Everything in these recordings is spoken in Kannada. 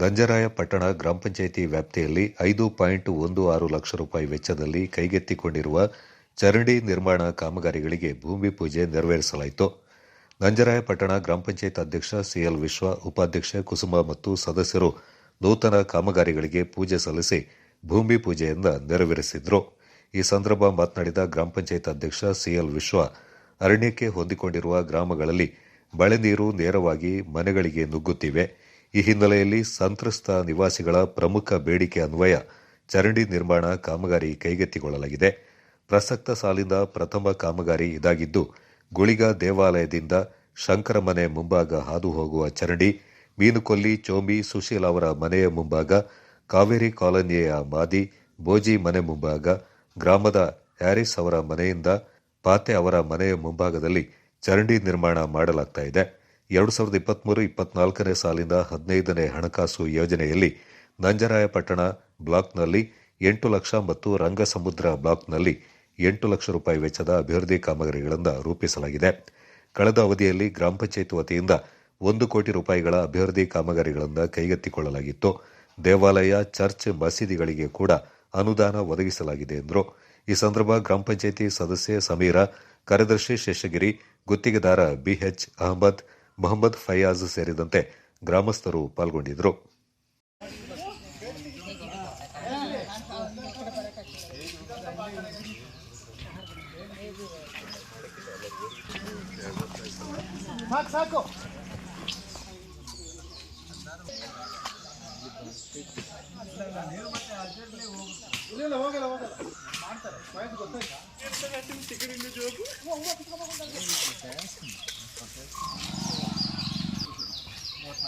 ದಂಜರಾಯ ಪಟ್ಟಣ ಗ್ರಾಮ ಪಂಚಾಯಿತಿ ವ್ಯಾಪ್ತಿಯಲ್ಲಿ ಐದು ಪಾಯಿಂಟ್ ಒಂದು ಆರು ಲಕ್ಷ ರೂಪಾಯಿ ವೆಚ್ಚದಲ್ಲಿ ಕೈಗೆತ್ತಿಕೊಂಡಿರುವ ಚರಂಡಿ ನಿರ್ಮಾಣ ಕಾಮಗಾರಿಗಳಿಗೆ ಭೂಮಿ ಪೂಜೆ ನೆರವೇರಿಸಲಾಯಿತು. ಗಂಜರಾಯಪಟ್ಟಣ ಗ್ರಾಮ ಪಂಚಾಯತ್ ಅಧ್ಯಕ್ಷ ಸಿಎಲ್ ವಿಶ್ವ, ಉಪಾಧ್ಯಕ್ಷ ಕುಸುಮ ಮತ್ತು ಸದಸ್ಯರು ನೂತನ ಕಾಮಗಾರಿಗಳಿಗೆ ಪೂಜೆ ಸಲ್ಲಿಸಿ ಭೂಮಿ ಪೂಜೆಯಿಂದ ನೆರವೇರಿಸಿದ್ರು. ಈ ಸಂದರ್ಭ ಮಾತನಾಡಿದ ಗ್ರಾಮ ಪಂಚಾಯತ್ ಅಧ್ಯಕ್ಷ ಸಿಎಲ್ ವಿಶ್ವ, ಅರಣ್ಯಕ್ಕೆ ಹೊಂದಿಕೊಂಡಿರುವ ಗ್ರಾಮಗಳಲ್ಲಿ ಮಳೆ ನೀರು ನೇರವಾಗಿ ಮನೆಗಳಿಗೆ ನುಗ್ಗುತ್ತಿವೆ. ಈ ಹಿನ್ನೆಲೆಯಲ್ಲಿ ಸಂತ್ರಸ್ತ ನಿವಾಸಿಗಳ ಪ್ರಮುಖ ಬೇಡಿಕೆ ಅನ್ವಯ, ಚರಂಡಿ ನಿರ್ಮಾಣ ಕಾಮಗಾರಿ ಕೈಗೆತ್ತಿಕೊಳ್ಳಲಾಗಿದೆ. ಪ್ರಸಕ್ತ ಸಾಲಿನ ಪ್ರಥಮ ಕಾಮಗಾರಿ ಇದಾಗಿದ್ದು, ಗುಳಿಗ ದೇವಾಲಯದಿಂದ ಶಂಕರ ಮನೆ ಮುಂಭಾಗ ಹಾದು ಹೋಗುವ ಚರಂಡಿ, ಮೀನುಕೊಲ್ಲಿ, ಚೋಂಬಿ, ಸುಶೀಲ್ ಅವರ ಮನೆಯ ಮುಂಭಾಗ, ಕಾವೇರಿ ಕಾಲೋನಿಯ ಮಾದಿ ಬೋಜಿ ಮನೆ ಮುಂಭಾಗ, ಗ್ರಾಮದ ಹ್ಯಾರಿಸ್ ಅವರ ಮನೆಯಿಂದ ಪಾತೆ ಅವರ ಮನೆಯ ಮುಂಭಾಗದಲ್ಲಿ ಚರಂಡಿ ನಿರ್ಮಾಣ ಮಾಡಲಾಗ್ತಾ ಇದೆ. ಎರಡು ಸಾವಿರದ ಇಪ್ಪತ್ತ್ಮೂರು ಇಪ್ಪತ್ನಾಲ್ಕನೇ ಸಾಲಿನ ಹದಿನೈದನೇ ಹಣಕಾಸು ಯೋಜನೆಯಲ್ಲಿ ನಂಜರಾಯಪಟ್ಟಣ ಬ್ಲಾಕ್ನಲ್ಲಿ ಎಂಟು ಲಕ್ಷ ಮತ್ತು ರಂಗಸಮುದ್ರ ಬ್ಲಾಕ್ನಲ್ಲಿ ಎಂಟು ಲಕ್ಷ ರೂಪಾಯಿ ವೆಚ್ಚದ ಅಭಿವೃದ್ಧಿ ಕಾಮಗಾರಿಗಳನ್ನು ರೂಪಿಸಲಾಗಿದೆ. ಕಳೆದ ಅವಧಿಯಲ್ಲಿ ಗ್ರಾಮ ಪಂಚಾಯತ್ ವತಿಯಿಂದ ಒಂದು ಕೋಟಿ ರೂಪಾಯಿಗಳ ಅಭಿವೃದ್ಧಿ ಕಾಮಗಾರಿಗಳನ್ನು ಕೈಗೆತ್ತಿಕೊಳ್ಳಲಾಗಿತ್ತು. ದೇವಾಲಯ, ಚರ್ಚ್, ಮಸೀದಿಗಳಿಗೆ ಕೂಡ ಅನುದಾನ ಒದಗಿಸಲಾಗಿದೆ ಎಂದರು. ಈ ಸಂದರ್ಭ ಗ್ರಾಮ ಪಂಚಾಯಿತಿ ಸದಸ್ಯೆ ಸಮೀರಾ, ಕಾರ್ಯದರ್ಶಿ ಶೇಷಗಿರಿ, ಗುತ್ತಿಗೆದಾರ ಬಿಎಚ್ ಅಹಮದ್ ಮೊಹಮ್ಮದ್ ಫಯಾಜ್ ಸೇರಿದಂತೆ ಗ್ರಾಮಸ್ಥರು ಪಾಲ್ಗೊಂಡಿದ್ದರು. ಸಾಕು ಇಲ್ಲ ಹೋಗಲ್ಲ ಹೋಗಲ್ಲ ಮಾಡ್ತಾರೆ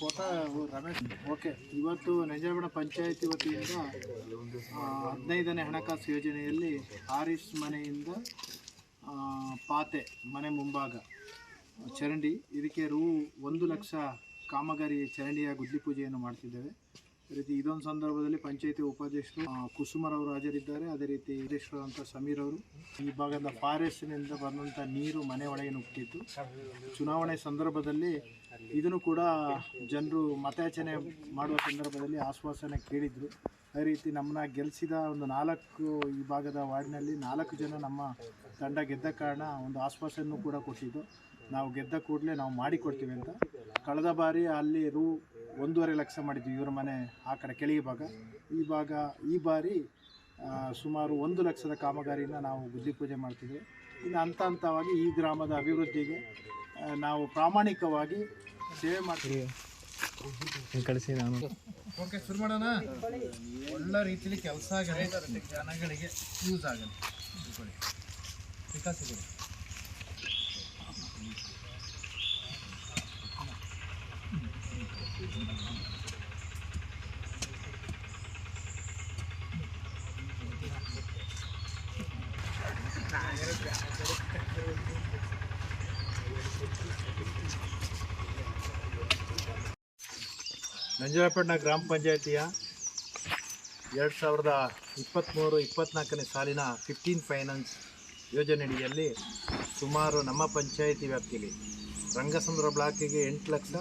ಫೋಟೋ ರಮೇಶ್. ಓಕೆ, ಇವತ್ತು ನಂಜನಗೂಡ ಪಂಚಾಯತಿ ವತಿಯಿಂದ ಹದಿನೈದನೇ ಹಣಕಾಸು ಯೋಜನೆಯಲ್ಲಿ ಆರಿಸ್ ಮನೆಯಿಂದ ಪಾತೆ, ಮನೆ ಮುಂಭಾಗ, ಚರಂಡಿ, ಇದಕ್ಕೆ ರೂ ಒಂದು ಲಕ್ಷ ಕಾಮಗಾರಿ ಚರಂಡಿಯ ಗುದ್ಲಿ ಪೂಜೆಯನ್ನು ಮಾಡ್ತಿದ್ದೇವೆ. ರೀತಿ ಇದೊಂದು ಸಂದರ್ಭದಲ್ಲಿ ಪಂಚಾಯತಿ ಉಪಾಧ್ಯಕ್ಷರು ಕುಸುಮರವರು ಹಾಜರಿದ್ದಾರೆ. ಅದೇ ರೀತಿ ಅಧ್ಯಕ್ಷರು ಅಂತ ಸಮೀರ್ ಅವರು. ಈ ಭಾಗದ ಫಾರೆಸ್ಟ್ನಿಂದ ಬಂದಂಥ ನೀರು ಮನೆ ಒಳಗೆ ನುಗ್ಗಿತ್ತು ಚುನಾವಣೆ ಸಂದರ್ಭದಲ್ಲಿ ಇದನ್ನು ಕೂಡ ಜನರು ಮತಯಾಚನೆ ಮಾಡುವ ಸಂದರ್ಭದಲ್ಲಿ ಆಶ್ವಾಸನೆ ಕೇಳಿದ್ರು. ಅದೇ ರೀತಿ ನಮ್ಮನ್ನ ಗೆಲ್ಲಿಸಿದ ಒಂದು ನಾಲ್ಕು ಈ ಭಾಗದ ವಾರ್ಡ್ನಲ್ಲಿ ನಾಲ್ಕು ಜನ ನಮ್ಮ ತಂಡ ಗೆದ್ದ ಕಾರಣ ಒಂದು ಆಶ್ವಾಸನೂ ಕೂಡ ಕೊಟ್ಟಿದ್ದು. ನಾವು ಗೆದ್ದ ಕೂಡಲೇ ನಾವು ಮಾಡಿಕೊಡ್ತೀವಿ ಅಂತ. ಕಳೆದ ಬಾರಿ ಅಲ್ಲಿ ರು ಒಂದೂವರೆ ಲಕ್ಷ ಮಾಡಿದ್ವಿ ಇವರ ಮನೆ ಆ ಕಡೆ ಕೆಳಗೆ ಭಾಗ. ಈ ಭಾಗ ಈ ಬಾರಿ ಸುಮಾರು ಒಂದು ಲಕ್ಷದ ಕಾಮಗಾರಿಯನ್ನು ನಾವು ಬುದ್ಧಿ ಪೂಜೆ ಮಾಡ್ತಿದ್ವಿ. ಇನ್ನು ಹಂತ ಹಂತವಾಗಿ ಈ ಗ್ರಾಮದ ಅಭಿವೃದ್ಧಿಗೆ ನಾವು ಪ್ರಾಮಾಣಿಕವಾಗಿ ಸೇವೆ ಮಾಡ್ತೀವಿ. ಕಳಿಸಿ ನಾನು. ಓಕೆ ಶುರು ಮಾಡೋಣ? ಒಳ್ಳೆ ರೀತಿಯಲ್ಲಿ ಕೆಲಸ ಆಗಲಿ ಜನಗಳಿಗೆ ಯೂಸ್ ಆಗಲಿ ಇಟ್ಕೊಳ್ಳಿ. ವಿಕಾಸ್ ನಂಜನಪಟ್ಟಣ ಗ್ರಾಮ ಪಂಚಾಯತಿಯ ಎರಡು ಸಾವಿರದ ಇಪ್ಪತ್ತ್ಮೂರು ಇಪ್ಪತ್ತ್ನಾಲ್ಕನೇ ಸಾಲಿನ ಫಿಫ್ಟೀನ್ ಫೈನಾನ್ಸ್ ಯೋಜನೆಯಡಿಯಲ್ಲಿ ಸುಮಾರು ನಮ್ಮ ಪಂಚಾಯಿತಿ ವ್ಯಾಪ್ತಿಯಲ್ಲಿ ರಂಗಸಂದ್ರ ಬ್ಲಾಕಿಗೆ ಎಂಟು ಲಕ್ಷ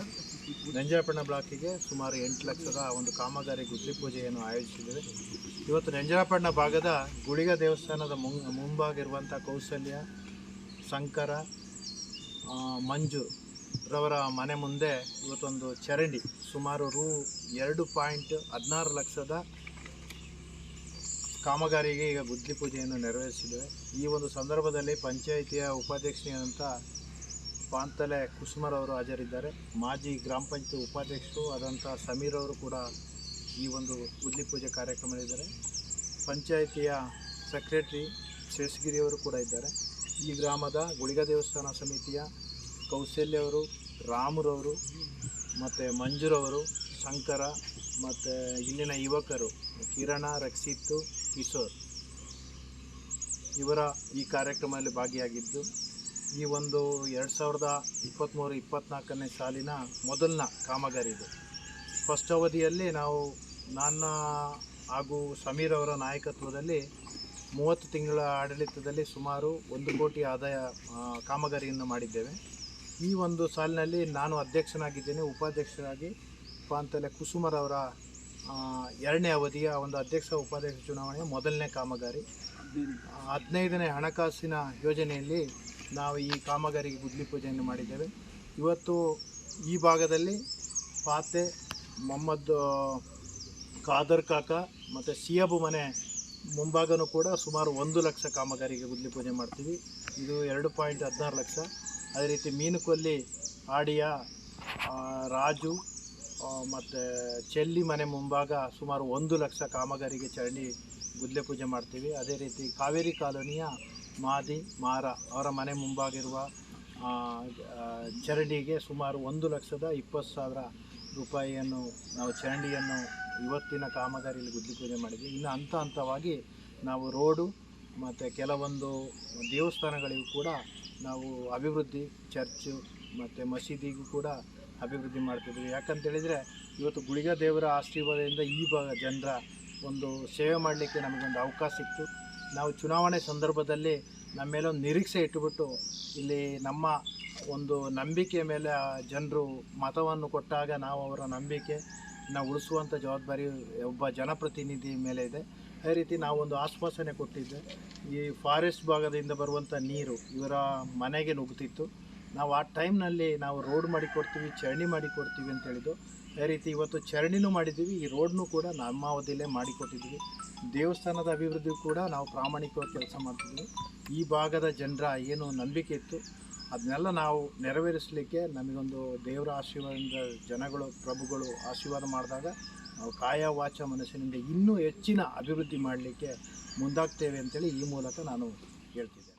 ನಂಜನಪಟ್ಟಣ ಬ್ಲಾಕಿಗೆ ಸುಮಾರು ಎಂಟು ಲಕ್ಷದ ಒಂದು ಕಾಮಗಾರಿ ಗುದ್ದಲಿ ಪೂಜೆಯನ್ನು ಆಯೋಜಿಸಿದ್ದೇವೆ. ಇವತ್ತು ನಂಜನಪಟ್ಟಣ ಭಾಗದ ಗುಳಿಗ ದೇವಸ್ಥಾನದ ಮುಂಭಾಗ ಇರುವಂಥ ಕೌಸಲ್ಯ, ಶಂಕರ ಮಂಜು ರವರ ಮನೆ ಮುಂದೆ ಇವತ್ತೊಂದು ಚರಂಡಿ ಸುಮಾರು ರು ಎರಡು ಪಾಯಿಂಟ್ ಹದಿನಾರು ಲಕ್ಷದ ಕಾಮಗಾರಿಗೆ ಈಗ ಗುದ್ದಲಿ ಪೂಜೆಯನ್ನು ನೆರವೇರಿಸಿದ್ದೇವೆ. ಈ ಒಂದು ಸಂದರ್ಭದಲ್ಲಿ ಪಂಚಾಯಿತಿಯ ಉಪಾಧ್ಯಕ್ಷರಾದಂಥ ಪಾಂತಲೆ ಕುಸುಮರವರು ಹಾಜರಿದ್ದಾರೆ. ಮಾಜಿ ಗ್ರಾಮ ಪಂಚಾಯತ್ ಉಪಾಧ್ಯಕ್ಷರು ಆದಂಥ ಸಮೀರ್ ಅವರು ಕೂಡ ಈ ಒಂದು ಗುದ್ಲಿ ಪೂಜೆ ಕಾರ್ಯಕ್ರಮದಲ್ಲಿದ್ದಾರೆ. ಪಂಚಾಯಿತಿಯ ಸೆಕ್ರೆಟರಿ ಶೇಷಗಿರಿಯವರು ಕೂಡ ಇದ್ದಾರೆ. ಈ ಗ್ರಾಮದ ಗುಳಿಗ ದೇವಸ್ಥಾನ ಸಮಿತಿಯ ಕೌಶಲ್ಯವರು ರಾಮರವರು ಮತ್ತು ಮಂಜುರವರು ಶಂಕರ ಮತ್ತು ಇಲ್ಲಿನ ಯುವಕರು, ಕಿರಣ, ರಕ್ಷಿತ್, ಕಿಶೋರ್ ಇವರ ಈ ಕಾರ್ಯಕ್ರಮದಲ್ಲಿ ಭಾಗಿಯಾಗಿದ್ದು ಈ ಒಂದು ಎರಡು ಸಾವಿರದ ಇಪ್ಪತ್ತ್ಮೂರು ಇಪ್ಪತ್ತ್ನಾಲ್ಕನೇ ಸಾಲಿನ ಮೊದಲನ ಕಾಮಗಾರಿ ಇದು. ಫಸ್ಟ್ ಅವಧಿಯಲ್ಲಿ ನಾವು ನನ್ನ ಹಾಗೂ ಸಮೀರ್ ಅವರ ನಾಯಕತ್ವದಲ್ಲಿ ಮೂವತ್ತು ತಿಂಗಳ ಆಡಳಿತದಲ್ಲಿ ಸುಮಾರು ಒಂದು ಕೋಟಿ ಆದಾಯ ಕಾಮಗಾರಿಯನ್ನು ಮಾಡಿದ್ದೇವೆ. ಈ ಒಂದು ಸಾಲಿನಲ್ಲಿ ನಾನು ಅಧ್ಯಕ್ಷನಾಗಿದ್ದೇನೆ. ಉಪಾಧ್ಯಕ್ಷರಾಗಿ ಪಾಂತಲೆ ಕುಸುಮರವರ ಎರಡನೇ ಅವಧಿಯ ಒಂದು ಅಧ್ಯಕ್ಷ ಉಪಾಧ್ಯಕ್ಷ ಚುನಾವಣೆಯ ಮೊದಲನೇ ಕಾಮಗಾರಿ. ಹದಿನೈದನೇ ಹಣಕಾಸಿನ ಯೋಜನೆಯಲ್ಲಿ ನಾವು ಈ ಕಾಮಗಾರಿಗೆ ಗುದ್ಲಿ ಪೂಜೆಯನ್ನು ಮಾಡಿದ್ದೇವೆ. ಇವತ್ತು ಈ ಭಾಗದಲ್ಲಿ ಪಾತೆ, ಮೊಹಮ್ಮದ್ ಖಾದರ್ ಕಾಕ ಮತ್ತು ಸಿಯಬು ಮನೆ ಮುಂಭಾಗನೂ ಕೂಡ ಸುಮಾರು ಒಂದು ಲಕ್ಷ ಕಾಮಗಾರಿಗೆ ಗುದ್ಲಿ ಪೂಜೆ ಮಾಡ್ತೀವಿ. ಇದು ಎರಡು ಪಾಯಿಂಟ್ ಹದಿನಾರು ಲಕ್ಷ. ಅದೇ ರೀತಿ ಮೀನುಕೊಲ್ಲಿ, ಆಡಿಯ ರಾಜು ಮತ್ತು ಚೆಲ್ಲಿ ಮನೆ ಮುಂಭಾಗ ಸುಮಾರು ಒಂದು ಲಕ್ಷ ಕಾಮಗಾರಿಗೆ ಚರಂಡಿ ಗುದ್ಲೆ ಪೂಜೆ ಮಾಡ್ತೀವಿ. ಅದೇ ರೀತಿ ಕಾವೇರಿ ಕಾಲೋನಿಯ ಮಾದಿ, ಮಾರ ಅವರ ಮನೆ ಮುಂಭಾಗಿರುವ ಚರಂಡಿಗೆ ಸುಮಾರು ಒಂದು ಲಕ್ಷದ ಇಪ್ಪತ್ತು ಸಾವಿರ ರೂಪಾಯಿಯನ್ನು ನಾವು ಚರಂಡಿಯನ್ನು ಇವತ್ತಿನ ಕಾಮಗಾರಿಯಲ್ಲಿ ಗುದ್ದಿ ಪೂಜೆ ಮಾಡಿದ್ವಿ. ಇನ್ನು ಹಂತ ಹಂತವಾಗಿ ನಾವು ರೋಡು ಮತ್ತು ಕೆಲವೊಂದು ದೇವಸ್ಥಾನಗಳಿಗೂ ಕೂಡ ನಾವು ಅಭಿವೃದ್ಧಿ ಚರ್ಚು ಮತ್ತು ಮಸೀದಿಗೂ ಕೂಡ ಅಭಿವೃದ್ಧಿ ಮಾಡ್ತಿದ್ವಿ. ಯಾಕಂತೇಳಿದರೆ ಇವತ್ತು ಗುಳಿಗ ದೇವರ ಆಶೀರ್ವಾದದಿಂದ ಈ ಭಾಗ ಜನರ ಒಂದು ಸೇವೆ ಮಾಡಲಿಕ್ಕೆ ನಮಗೊಂದು ಅವಕಾಶ ಸಿಕ್ತು ನಾವು ಚುನಾವಣೆ ಸಂದರ್ಭದಲ್ಲಿ ನಮ್ಮ ಮೇಲೆ ಒಂದು ನಿರೀಕ್ಷೆ ಇಟ್ಟುಬಿಟ್ಟು ಇಲ್ಲಿ ನಮ್ಮ ಒಂದು ನಂಬಿಕೆಯ ಮೇಲೆ ಜನರು ಮತವನ್ನು ಕೊಟ್ಟಾಗ ನಾವು ಅವರ ನಂಬಿಕೆ ನಾವು ಉಳಿಸುವಂಥ ಜವಾಬ್ದಾರಿ ಒಬ್ಬ ಜನಪ್ರತಿನಿಧಿ ಮೇಲೆ ಇದೆ. ಅದೇ ರೀತಿ ನಾವೊಂದು ಆಶ್ವಾಸನೆ ಕೊಟ್ಟಿದ್ದೆ. ಈ ಫಾರೆಸ್ಟ್ ಭಾಗದಿಂದ ಬರುವಂಥ ನೀರು ಇವರ ಮನೆಗೆ ನುಗ್ಗುತ್ತಿತ್ತು ನಾವು ಆ ಟೈಮ್ನಲ್ಲಿ ನಾವು ರೋಡ್ ಮಾಡಿ ಕೊಡ್ತೀವಿ ಚರಂಡಿ ಮಾಡಿ ಕೊಡ್ತೀವಿ ಅಂತ ಹೇಳಿದ್ದು. ಅದೇ ರೀತಿ ಇವತ್ತು ಚರಂಡಿನೂ ಮಾಡಿದ್ದೀವಿ, ಈ ರೋಡ್ನೂ ಕೂಡ ನಮ್ಮ ಅವಧಿಯಲ್ಲೇ ಮಾಡಿಕೊಟ್ಟಿದ್ದೀವಿ. ದೇವಸ್ಥಾನದ ಅಭಿವೃದ್ಧಿ ಕೂಡ ನಾವು ಪ್ರಾಮಾಣಿಕವಾಗಿ ಕೆಲಸ ಮಾಡ್ತಿದ್ದೀವಿ. ಈ ಭಾಗದ ಜನರ ಏನು ನಂಬಿಕೆ ಇತ್ತು, ಅದನ್ನೆಲ್ಲ ನಾವು ನೆರವೇರಿಸಲಿಕ್ಕೆ ನಮಗೊಂದು ದೇವರ ಆಶೀರ್ವಾದದಿಂದ ಜನಗಳು, ಪ್ರಭುಗಳು ಆಶೀರ್ವಾದ ಮಾಡಿದಾಗ ನಾವು ಕಾಯ ವಾಚ ಮನಸ್ಸಿನಿಂದ ಇನ್ನೂ ಹೆಚ್ಚಿನ ಅಭಿವೃದ್ಧಿ ಮಾಡಲಿಕ್ಕೆ ಮುಂದಾಗ್ತೇವೆ ಅಂತೇಳಿ ಈ ಮೂಲಕ ನಾನು ಹೇಳ್ತಿದ್ದೆ